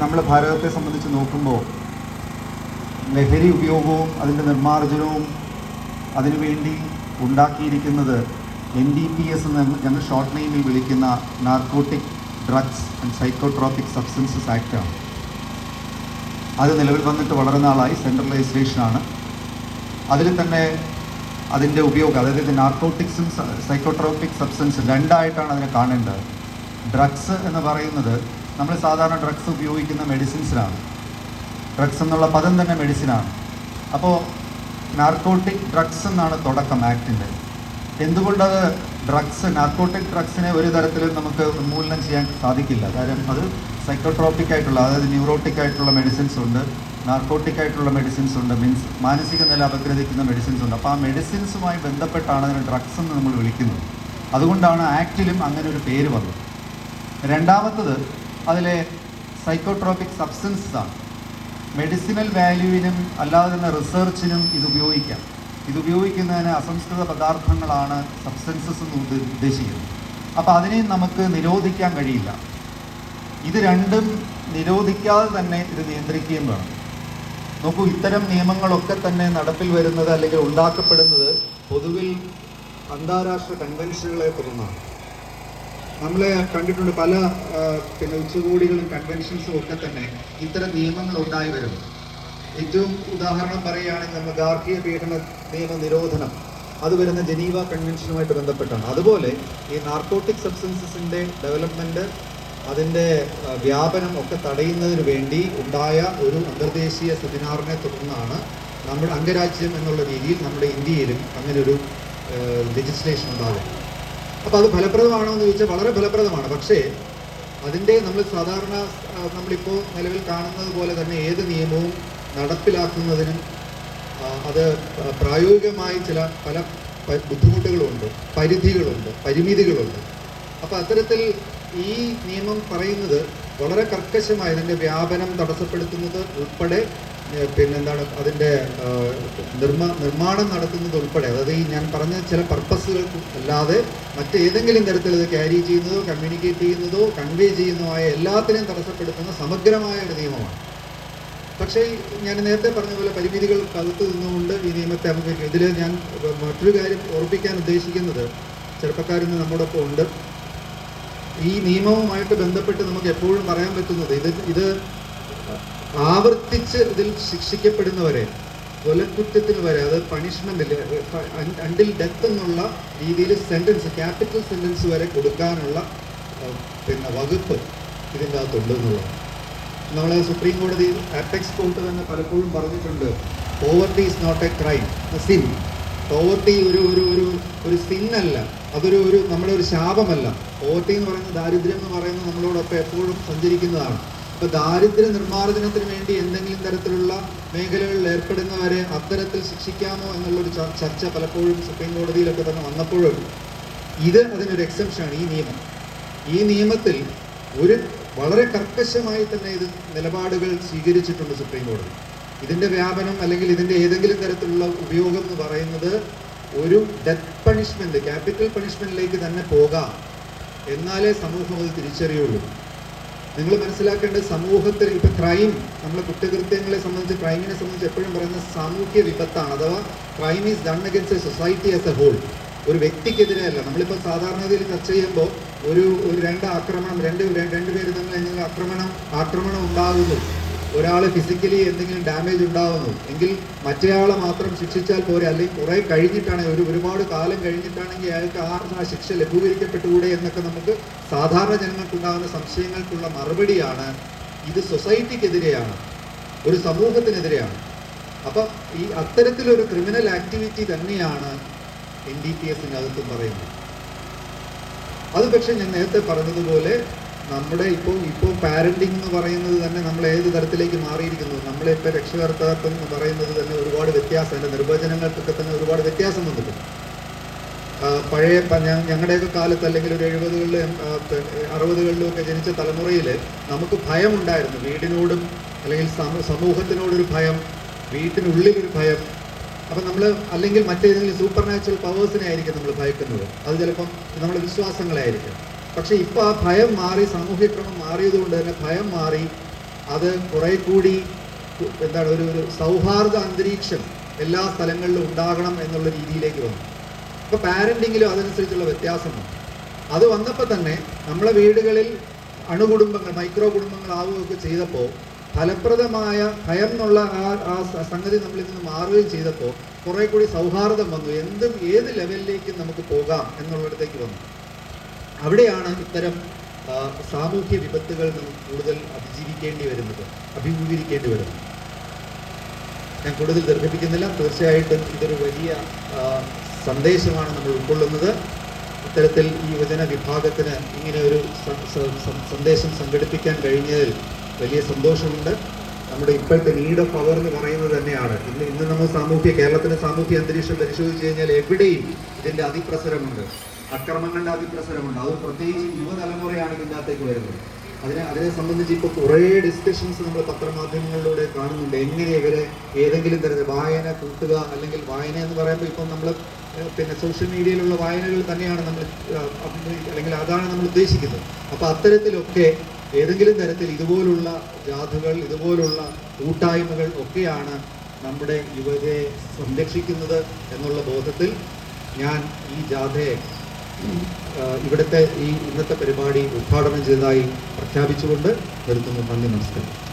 നമ്മൾ ഭാരതത്തെ സംബന്ധിച്ച് നോക്കുമ്പോൾ ലഹരി ഉപയോഗവും അതിന്റെ നിർമ്മാർജനവും അതിനുവേണ്ടി ഉണ്ടാക്കിയിരിക്കുന്നത് എൻ ഡി പി എസ് എന്ന് ഞങ്ങൾ ഷോർട്ട് നെയിമിൽ വിളിക്കുന്ന narcotic drugs and psychotropic substances ആക്റ്റാണ് അത് നിലവിൽ വന്നിട്ട് വളരെ നാളായി സെൻട്രൽ അതിൽ തന്നെ അതിന്റെ ഉപയോഗം അതായത് നാർക്കോട്ടിക്സും സൈക്കോട്രോപിക് സബ്സ്റ്റൻസ് രണ്ടായിട്ടാണ് അതിനെ കാണേണ്ടത്. ഡ്രഗ്സ് എന്ന് പറയുന്നത് നമ്മൾ സാധാരണ ഡ്രഗ്സ് ഉപയോഗിക്കുന്ന മെഡിസിൻസിനാണ് ഡ്രഗ്സ് എന്നുള്ള പദം തന്നെ മെഡിസിനാണ് അപ്പോൾ നാർക്കോട്ടിക് ഡ്രഗ്സ് എന്നാണ് തുടക്കം ആക്ടിന്റെ എന്തുകൊണ്ടത് ഡ്രഗ്സ് നാർക്കോട്ടിക് ഡ്രഗ്സിനെ ഒരു തരത്തിലും നമുക്ക് ഉന്മൂലനം ചെയ്യാൻ സാധിക്കില്ല? കാര്യം അത് സൈക്കോട്രോപ്പിക് ആയിട്ടുള്ള അതായത് ന്യൂറോട്ടിക് ആയിട്ടുള്ള മെഡിസിൻസ് ഉണ്ട്. നാർക്കോട്ടിക് ആയിട്ടുള്ള മെഡിസിൻസ് ഉണ്ട്. മീൻസ് മാനസിക നില അപഗ്രഥിക്കുന്ന മെഡിസിൻസ് ഉണ്ട്. അപ്പോൾ ആ മെഡിസിൻസുമായി ബന്ധപ്പെട്ടാണ് അതിനെ ഡ്രഗ്സ് എന്ന് നമ്മൾ വിളിക്കുന്നത്. അതുകൊണ്ടാണ് ആക്റ്റിലും അങ്ങനെ ഒരു പേര് വന്നത്. രണ്ടാമത്തത് അതിലെ സൈക്കോട്രോപിക് സബ്സ്റ്റൻസാണ് മെഡിസിനൽ വാല്യൂവിനും അല്ലാതെ തന്നെ റിസർച്ചിനും ഇത് ഉപയോഗിക്കാം ഇത് ഉപയോഗിക്കുന്നതിന് അസംസ്കൃത പദാർത്ഥങ്ങളാണ് സബ്സ്റ്റൻസസ് എന്ന് ഉദ്ദേശിക്കുന്നത്. അപ്പോൾ അതിനെയും നമുക്ക് നിരോധിക്കാൻ കഴിയില്ല. ഇത് രണ്ടും നിരോധിക്കാതെ തന്നെ ഇത് നിയന്ത്രിക്കുകയും വേണം. നോക്കൂ ഇത്തരം നിയമങ്ങളൊക്കെ തന്നെ നടപ്പിൽ വരുന്നത് അല്ലെങ്കിൽ ഉണ്ടാക്കപ്പെടുന്നത് പൊതുവിൽ അന്താരാഷ്ട്ര കൺവെൻഷനുകളെ തുടർന്നാണ്. നമ്മൾ കണ്ടിട്ടുണ്ട് പല പിന്നെ ഉച്ചകോടികളും കൺവെൻഷൻസും ഒക്കെ തന്നെ ഇത്തരം നിയമങ്ങൾ ഉണ്ടായി വരും ഏറ്റവും ഉദാഹരണം പറയുകയാണെങ്കിൽ നമ്മൾ ഗാർഹിക പീഡന നിയമ നിരോധനം അത് വരുന്ന ജനീവ കൺവെൻഷനുമായിട്ട് ബന്ധപ്പെട്ടാണ്. അതുപോലെ ഈ നാർക്കോട്ടിക് സബ്സ്റ്റൻസസിന്റെ ഡെവലപ്മെന്റ് അതിന്റെ വ്യാപനം ഒക്കെ തടയുന്നതിന് വേണ്ടി ഉണ്ടായ ഒരു അന്തർദേശീയ സെമിനാറിനെ തുടർന്നാണ് നമ്മുടെ അംഗരാജ്യം എന്നുള്ള രീതിയിൽ നമ്മുടെ ഇന്ത്യയിലും അങ്ങനെ ഒരു ലെജിസ്ലേഷൻ ഉണ്ടാകും അപ്പോൾ അത് ഫലപ്രദമാണോ എന്ന് ചോദിച്ചാൽ വളരെ ഫലപ്രദമാണ്. പക്ഷേ അതിന്റെ നമ്മൾ സാധാരണ നമ്മളിപ്പോൾ നിലവിൽ കാണുന്നത് പോലെ തന്നെ ഏത് നിയമവും നടപ്പിലാക്കുന്നതിനും അത് പ്രായോഗികമായി ചില പല ബുദ്ധിമുട്ടുകളുണ്ട് പരിധികളുണ്ട് പരിമിതികളുണ്ട്. അപ്പോൾ അത്തരത്തിൽ ഈ നിയമം പറയുന്നത് വളരെ കർക്കശമായി ഇതിന്റെ വ്യാപനം തടസ്സപ്പെടുത്തുന്നത് ഉൾപ്പെടെ പിന്നെന്താണ് അതിന്റെ നിർമ്മ നിർമ്മാണം നടത്തുന്നത് ഉൾപ്പെടെ. അതായത് ഈ ഞാൻ പറഞ്ഞ ചില പർപ്പസുകൾക്ക് അല്ലാതെ മറ്റേതെങ്കിലും തരത്തിൽ ഇത് ക്യാരി ചെയ്യുന്നതോ കമ്മ്യൂണിക്കേറ്റ് ചെയ്യുന്നതോ കൺവേ ചെയ്യുന്നതോ ആയ എല്ലാത്തിനെയും തടസ്സപ്പെടുത്തുന്ന സമഗ്രമായ ഒരു നിയമമാണ്. പക്ഷേ ഞാൻ നേരത്തെ പറഞ്ഞ പോലെ പരിമിതികൾ കകുത്തു നിന്നുകൊണ്ട് ഈ നിയമത്തെ അഭിമുഖീകരിക്കും ഇതിൽ ഞാൻ മറ്റൊരു കാര്യം ഓർപ്പിക്കാൻ ഉദ്ദേശിക്കുന്നത് ചെറുപ്പക്കാരിന്ന് നമ്മോടൊപ്പം ഉണ്ട്. ഈ നിയമവുമായിട്ട് ബന്ധപ്പെട്ട് നമുക്ക് എപ്പോഴും പറയാൻ പറ്റുന്നത് ഇത് ഇത് ആവർത്തിച്ച് ഇതിൽ ശിക്ഷിക്കപ്പെടുന്നവരെ കൊലക്കുറ്റത്തിന് വരെ അത് പണിഷ്മെന്റ് അണ്ടിൽ ഡെത്ത് എന്നുള്ള രീതിയിൽ സെന്റൻസ് ക്യാപിറ്റൽ സെന്റൻസ് വരെ കൊടുക്കാനുള്ള പിന്നെ വകുപ്പ് ഇതിന്റെ അകത്തുണ്ട് എന്നുള്ളതാണ് നമ്മൾ സുപ്രീം കോടതി ആപ്പെക്സ് കോർട്ട് തന്നെ പലപ്പോഴും പറഞ്ഞിട്ടുണ്ട് poverty is not a crime sin poverty ഒരു ഒരു ഒരു ഒരു സിന്നല്ല അതൊരു ഒരു നമ്മുടെ ഒരു ശാപമല്ല. പോവർട്ടി എന്ന് പറയുന്നത് ദാരിദ്ര്യം എന്ന് പറയുന്നത് നമ്മളോടൊപ്പം എപ്പോഴും സഞ്ചരിക്കുന്നതാണ്. അപ്പൊ ദാരിദ്ര്യ നിർമ്മാർജനത്തിന് വേണ്ടി എന്തെങ്കിലും തരത്തിലുള്ള മേഖലകളിൽ ഏർപ്പെടുന്നവരെ അത്തരത്തിൽ ശിക്ഷിക്കാമോ എന്നുള്ളൊരു ചർ- ചർച്ച പലപ്പോഴും സുപ്രീം കോടതിയിലൊക്കെ തന്നെ വന്നപ്പോഴും ഇത് അതിനൊരു എക്സെപ്ഷനാണ് ഈ നിയമം. ഈ നിയമത്തിൽ ഒരു വളരെ കർക്കശമായി തന്നെ ഇത് നിലപാടുകൾ സ്വീകരിച്ചിട്ടുണ്ട് സുപ്രീം കോടതി. ഇതിന്റെ വ്യാപനം അല്ലെങ്കിൽ ഇതിന്റെ ഏതെങ്കിലും തരത്തിലുള്ള ഉപയോഗം എന്ന് പറയുന്നത് ഒരു ഡെത്ത് പണിഷ്മെന്റ് ക്യാപിറ്റൽ പണിഷ്മെന്റിലേക്ക് തന്നെ പോകാം. എന്നാലേ സമൂഹം അത് തിരിച്ചറിയുള്ളൂ. നിങ്ങൾ മനസ്സിലാക്കേണ്ട സമൂഹത്തിൽ ഇപ്പൊ ക്രൈം നമ്മൾ കുറ്റകൃത്യങ്ങളെ സംബന്ധിച്ച് ക്രൈമിനെ സംബന്ധിച്ച് എപ്പോഴും പറയുന്ന സാമൂഹ്യ വിപത്താണ്. അഥവാ crime is done against a society as a whole ഒരു വ്യക്തിക്കെതിരെ അല്ല നമ്മളിപ്പോൾ സാധാരണഗതിയിൽ ചർച്ച ചെയ്യുമ്പോൾ ഒരു ഒരു രണ്ട് ആക്രമണം രണ്ട് രണ്ട് രണ്ടുപേര് തമ്മിൽ ആക്രമണം ആക്രമണം ഉണ്ടാകുന്നു. ഒരാൾ ഫിസിക്കലി എന്തെങ്കിലും ഡാമേജ് ഉണ്ടാകുന്നു എങ്കിൽ മറ്റേയാളെ മാത്രം ശിക്ഷിച്ചാൽ പോരെ. അല്ലെങ്കിൽ കുറെ കഴിഞ്ഞിട്ടാണ് ഒരു ഒരുപാട് കാലം കഴിഞ്ഞിട്ടാണെങ്കിൽ അയാൾക്ക് ആ ശിക്ഷ ലഘൂകരിക്കപ്പെട്ടുകൂടെ എന്നൊക്കെ നമുക്ക് സാധാരണ ജനങ്ങൾക്കുണ്ടാകുന്ന സംശയങ്ങൾക്കുള്ള മറുപടിയാണ് ഇത് സൊസൈറ്റിക്കെതിരെയാണ് ഒരു സമൂഹത്തിനെതിരെയാണ്. അപ്പം ഈ അത്തരത്തിലൊരു ക്രിമിനൽ ആക്ടിവിറ്റി തന്നെയാണ് എൻ ഡി പി എസിനകത്തും പറയുന്നത്. അത് പക്ഷേ ഞാൻ നേരത്തെ പറഞ്ഞതുപോലെ നമ്മുടെ ഇപ്പോൾ ഇപ്പോൾ പാരന്റിങ് എന്ന് പറയുന്നത് തന്നെ നമ്മൾ ഏത് തരത്തിലേക്ക് മാറിയിരിക്കുന്നു? നമ്മളെ ഇപ്പോൾ രക്ഷകർത്താത്വം എന്ന് പറയുന്നത് തന്നെ ഒരുപാട് വ്യത്യാസം അതിന്റെ നിർവചനങ്ങൾക്കൊക്കെ തന്നെ ഒരുപാട് വ്യത്യാസം വന്നിട്ടുണ്ട്. പഴയ ഞങ്ങളുടെയൊക്കെ കാലത്ത് അല്ലെങ്കിൽ ഒരു എഴുപതുകളിലും അറുപതുകളിലും ഒക്കെ ജനിച്ച തലമുറയിൽ നമുക്ക് ഭയമുണ്ടായിരുന്നു വീടിനോടും അല്ലെങ്കിൽ സമൂ- സമൂഹത്തിനോടൊരു ഭയം വീട്ടിനുള്ളിൽ ഒരു ഭയം. അപ്പം നമ്മൾ അല്ലെങ്കിൽ മറ്റേതെങ്കിലും സൂപ്പർ നാച്ചുറൽ പവേഴ്സിനെ ആയിരിക്കും നമ്മൾ ഭയക്കുന്നത്. അത് ചിലപ്പം നമ്മുടെ വിശ്വാസങ്ങളായിരിക്കും പക്ഷേ ഇപ്പോൾ ആ ഭയം മാറി സാമൂഹ്യക്രമം മാറിയതുകൊണ്ട് തന്നെ ഭയം മാറി. അത് കുറെ കൂടി എന്താണ് ഒരു ഒരു സൗഹാർദ്ദ അന്തരീക്ഷം എല്ലാ സ്ഥലങ്ങളിലും ഉണ്ടാകണം എന്നുള്ള രീതിയിലേക്ക് വന്നു. അപ്പോൾ പാരന്റിങ്ങിലും അതനുസരിച്ചുള്ള വ്യത്യാസം വന്നു അത് വന്നപ്പോൾ തന്നെ നമ്മളെ വീടുകളിൽ അണുകുടുംബങ്ങൾ മൈക്രോ കുടുംബങ്ങളാവുകയൊക്കെ ചെയ്തപ്പോൾ ഫലപ്രദമായ ഭയം എന്നുള്ള ആ ആ സംഗതി നമ്മളിൽ നിന്ന് മാറുകയും ചെയ്തപ്പോൾ കുറെ കൂടി സൗഹാർദ്ദം വന്നു. എന്തും ഏത് ലെവലിലേക്കും നമുക്ക് പോകാം എന്നുള്ളിടത്തേക്ക് വന്നു. അവിടെയാണ് ഇത്തരം സാമൂഹ്യ വിപത്തുകൾ നമുക്ക് കൂടുതൽ അതിജീവിക്കേണ്ടി വരുന്നത് അഭിമുഖീകരിക്കേണ്ടി വരുന്നത്. ഞാൻ കൂടുതൽ ദീർഘിപ്പിക്കുന്നില്ല. തീർച്ചയായിട്ടും ഇതൊരു വലിയ സന്ദേശമാണ് നമ്മൾ ഉൾക്കൊള്ളുന്നത്. ഇത്തരത്തിൽ ഈ യുവജന വിഭാഗത്തിന് ഇങ്ങനെ ഒരു സന്ദേശം സംഘടിപ്പിക്കാൻ കഴിഞ്ഞതിൽ വലിയ സന്തോഷമുണ്ട്. നമ്മുടെ ഇപ്പോഴത്തെ നീഡ് ഓഫ് പവർ എന്ന് പറയുന്നത് തന്നെയാണ്. ഇന്ന് ഇന്ന് നമ്മൾ സാമൂഹ്യ കേരളത്തിന്റെ സാമൂഹ്യ അന്തരീക്ഷം പരിശോധിച്ച് കഴിഞ്ഞാൽ എവിടെയും ഇതിന്റെ അതിപ്രസരമുണ്ട്. അക്രമങ്ങളുടെ അതിപ്രസരമുണ്ട് അത് പ്രത്യേകിച്ച് യുവതലമുറയാണ് ഇതിനകത്തേക്ക് വരുന്നത്. അതിനെ അതിനെ സംബന്ധിച്ച് ഇപ്പോൾ കുറേ ഡിസ്കഷൻസ് നമ്മൾ പത്രമാധ്യമങ്ങളിലൂടെ കാണുന്നുണ്ട്. എങ്ങനെ ഇവരെ ഏതെങ്കിലും തരത്തിൽ വായന കൂട്ടുക അല്ലെങ്കിൽ വായന എന്ന് പറയുമ്പോൾ ഇപ്പം നമ്മൾ പിന്നെ സോഷ്യൽ മീഡിയയിലുള്ള വായനകൾ തന്നെയാണ് നമ്മൾ അല്ലെങ്കിൽ അതാണ് നമ്മൾ ഉദ്ദേശിക്കുന്നത്. അപ്പോൾ അത്തരത്തിലൊക്കെ ഏതെങ്കിലും തരത്തിൽ ഇതുപോലുള്ള ജാഥകൾ ഇതുപോലുള്ള കൂട്ടായ്മകൾ ഒക്കെയാണ് നമ്മുടെ യുവതയെ സംരക്ഷിക്കുന്നത് എന്നുള്ള ബോധത്തിൽ ഞാൻ ഈ ജാഥയെ ഇവിടുത്തെ ഈ ഇന്നത്തെ പരിപാടി ഉദ്ഘാടനം ചെയ്തതായി പ്രഖ്യാപിച്ചുകൊണ്ട് നിർത്തുന്നു. നന്ദി നമസ്കാരം.